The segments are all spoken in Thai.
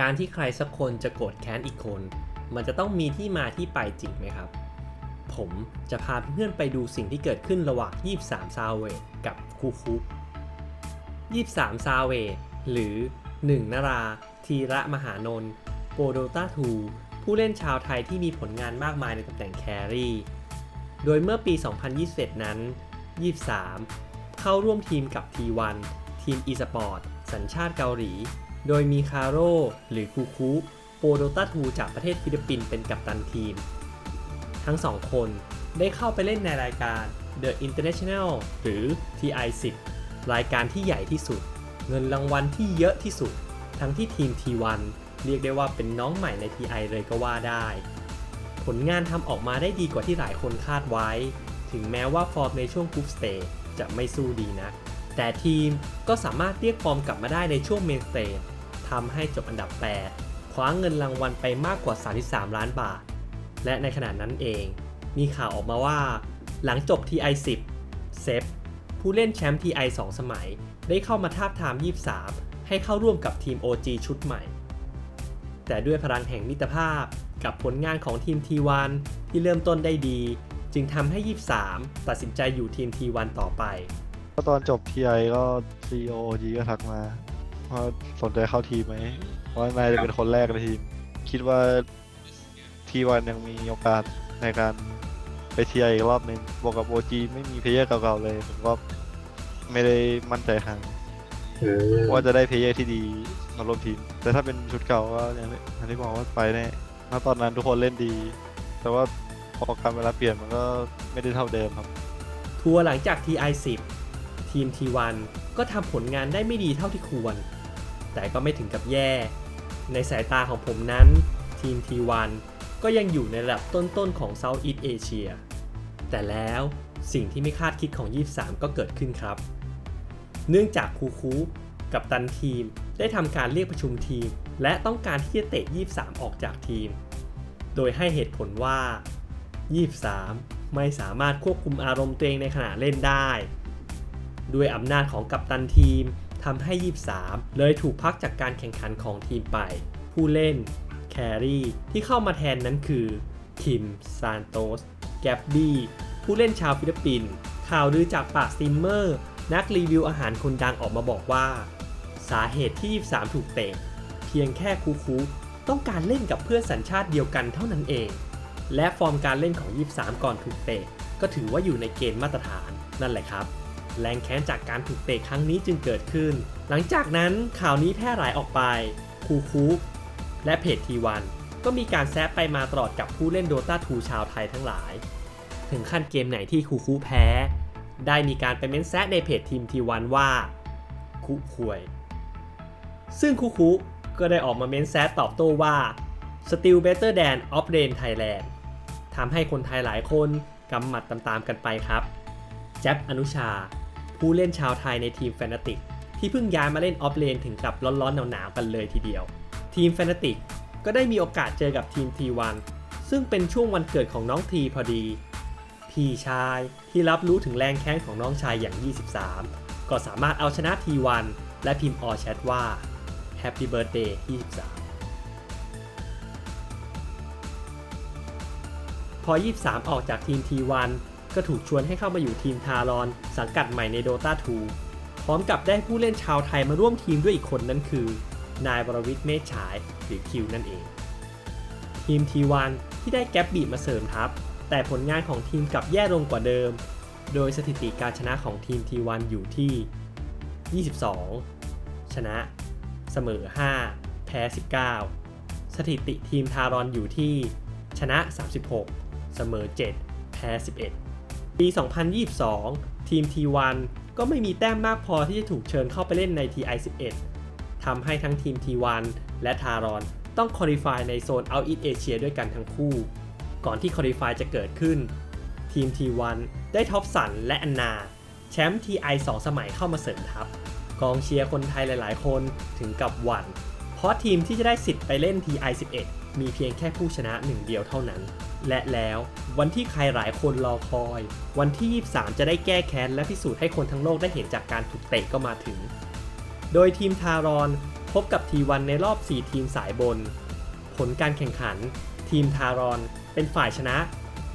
การที่ใครสักคนจะโกรธแค้นอีกคน มันจะต้องมีที่มาที่ไปจริงไหมครับ ผมจะพาเพื่อนไปดูสิ่งที่เกิดขึ้นระหว่าง 23 ซาเวกับคูคุ23ซาเว หรือ 1 นรา ทีระมหานนท์โปโดตาทู ผู้เล่นชาวไทยที่มีผลงานมากมายในตำแหน่งแครี่ โดยเมื่อปี 2021 นั้น 23 เข้าร่วมทีมกับ T1 ทีม e-sport สัญชาติเกาหลี โดยมีคาโร่หรือคูคุโปโดตาทูจากประเทศฟิลิปปินส์เป็นกัปตันทีม ทั้งสองคนได้เข้าไปเล่นในรายการ The International หรือ TI10 รายการที่ใหญ่ที่สุด เงินรางวัลที่เยอะที่สุด ทั้งที่ทีม T1 เรียกได้ว่าเป็นน้องใหม่ใน TI เลยก็ว่าได้ ผลงานทำออกมาได้ดีกว่าที่หลายคนคาดไว้ ถึงแม้ว่าฟอร์มในช่วงกรุ๊ปสเตจจะไม่สู้ดีนะแต่ทีมก็สามารถเรียกฟอร์มกลับมาได้ในช่วงเมนสเตจ ทำให้จบอันดับ 8 คว้าเงินรางวัลไปมากกว่า 33 ล้านบาท และในขณะนั้นเอง มีข่าวออกมาว่า หลังจบ TI 10 เซฟผู้เล่นแชมป์ TI 2 สมัย ได้เข้ามาทาบทาม 23 ให้เข้าร่วมกับทีม OG ชุดใหม่ แต่ด้วยพลังแห่งมิตรภาพกับผลงานของทีม T1 ที่เริ่มต้นได้ดี จึงทำให้ 23 ตัดสินใจอยู่ทีม T1 ต่อไป ก็ตอนจบทีไอก็ CEO จีก็ทักมา ว่าสนใจเข้าทีมไหมเพราะว่านายจะเป็นคนแรกในทีม คิดว่าทีวันยังมีโอกาสในการไปทีไออีกรอบหนึ่งบวกกับโอจีไม่มีเพลเยอร์เก่าๆเลยผมก็ไม่ได้มั่นใจทางว่าจะได้เพลเยอร์ที่ดีมาร่วมทีม แต่ถ้าเป็นชุดเก่าก็อย่างที่อย่างที่บอกว่าไปแน่เพราะตอนนั้นทุกคนเล่นดี แต่ว่าพอการเวลาเปลี่ยนมันก็ไม่ได้เท่าเดิมครับ ทัวร์หลังจาก TI 10 ทีม T1 ก็ทำผลงานได้ไม่ดีเท่าที่ควร แต่ก็ไม่ถึงกับแย่ ในสายตาของผมนั้น ทีม T1 ก็ยังอยู่ในระดับต้นๆของ Southeast Asia แต่แล้วสิ่งที่ไม่คาดคิดของ 23 ก็เกิดขึ้นครับ เนื่องจากคูคูกับตันทีมได้ทำการเรียกประชุมทีม และต้องการที่จะเตะ 23 ออกจากทีม โดยให้เหตุผลว่า 23 ไม่สามารถควบคุมอารมณ์ตัวเองในขณะเล่นได้ ด้วยอำนาจของกัปตันทีม ทำให้ 23 เลยถูกพักจากการแข่งขันของทีมไป ผู้เล่น แครีที่เข้ามาแทนนั้นคือคิมซานโตสแกบบี้ผู้เล่นชาวฟิลิปปินส์ข่าวลือจากปากสตรีมเมอร์ นักรีวิวอาหารคนดังออกมาบอกว่า สาเหตุที่ 23 ถูกเตะ เพียงแค่คูคูต้องการเล่นกับเพื่อนสัญชาติเดียวกันเท่านั้นเอง และฟอร์มการเล่นของ 23 ก่อนถูกเตะ ก็ถือว่าอยู่ในเกณฑ์มาตรฐานนั่นแหละครับ แรงแค้นจากการถูกเตะครั้งนี้จึงเกิดขึ้น หลังจากนั้นข่าวนี้แพร่หลายออกไป คูคูและเพจทีวันก็มีการแซะไปมาตลอดกับผู้เล่นโดตา2ชาวไทยทั้งหลาย ถึงขั้นเกมไหนที่คูคูแพ้ ได้มีการไปเม้นแซะในเพจทีมทีวันว่า คุควย ซึ่งคูคุก็ได้ออกมาเม้นแซดตอบโต้ว่า Still better than off lane Thailand ทำให้คนไทยหลายคนกำหมัดตามๆกันไปครับ แจ๊บอนุชา ผู้เล่นชาวไทยในทีมแฟนติกที่เพิ่งย้ายมาเล่นออฟเลนถึงกับร้อนๆหนาวๆกันเลยทีเดียว ทีมแฟนติกก็ได้มีโอกาสเจอกับทีม T1 ซึ่งเป็นช่วงวันเกิดของน้องทีพอดี พี่ชายที่รับรู้ถึงแรงแค้นของน้องชายอย่าง 23 ก็สามารถเอาชนะ T1 และพิมพ์ออแชทว่า Happy Birthday 23 พอ 23 ออกจากทีม T1 ก็ถูกชวนให้เข้ามาอยู่ทีมทารอน สังกัดใหม่ใน Dota 2 พร้อมกับได้ผู้เล่นชาวไทยมาร่วมทีมด้วยอีกคนนั่นคือ นายวรวิทย์เมฆฉายหรือคิวนั่นเอง ทีม T1 ที่ได้แก๊ปบีมาเสริมทัพ แต่ผลงานของทีมกลับแย่ลงกว่าเดิม โดยสถิติการชนะของทีม T1 อยู่ที่ 22 ชนะ เสมอ 5 แพ้ 19 สถิติทีมทารอนอยู่ที่ ชนะ 36 เสมอ 7 แพ้ 11 ปี 2022 ทีม T1 ก็ไม่มีแต้มมากพอที่จะถูกเชิญเข้าไปเล่นใน TI 11 ทำให้ทั้งทีม T1 และทารอนต้องคอลี่ฟายในโซน Outeast Asia ด้วยกันทั้งคู่ ก่อนที่คอลี่ฟายจะเกิดขึ้น ทีม T1 ได้ท็อปสันและอันนาแชมป์ TI 2 สมัยเข้ามาเสริมทัพ กองเชียร์คนไทยหลาย ๆ คนถึงกับหวั่น เพราะทีมที่จะได้สิทธิ์ไปเล่น TI 11 มีเพียงแค่ผู้ชนะหนึ่งเดียวเท่านั้น และแล้ววันที่ใครหลายคนรอคอย วันที่ 23 จะได้แก้แค้นและพิสูจน์ให้คนทั้งโลกได้เห็นจากการถูกเตะก็มาถึง โดยทีมทารอนพบกับ T1 ในรอบ 4 ทีมสายบน ผลการแข่งขัน ทีมทารอนเป็นฝ่ายชนะ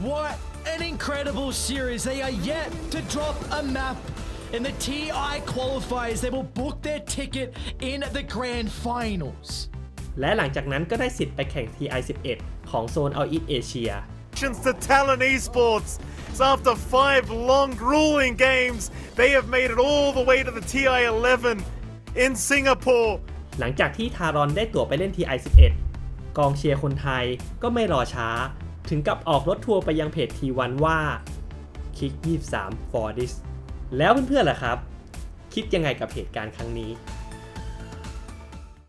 What an incredible series. They are yet to drop a map. In the TI qualifiers, they will book their ticket in the grand finals. และหลังจากนั้นก็ได้สิทธิ์ไปแข่ง TI11 ของโซน All East Asia Congratulations to Talon Esports. So after five long, grueling games, they have made it all the way to the TI 11 in Singapore. หลังจากที่ทารอนได้ตั๋วไปเล่น TI11 กองเชียร์คนไทยก็ไม่รอช้า ถึงกับออกรถทัวร์ไปยังเพจ T1 ว่าคลิก23 for this แล้วเพื่อนๆล่ะครับ คิดยังไงกับเหตุการณ์ครั้งนี้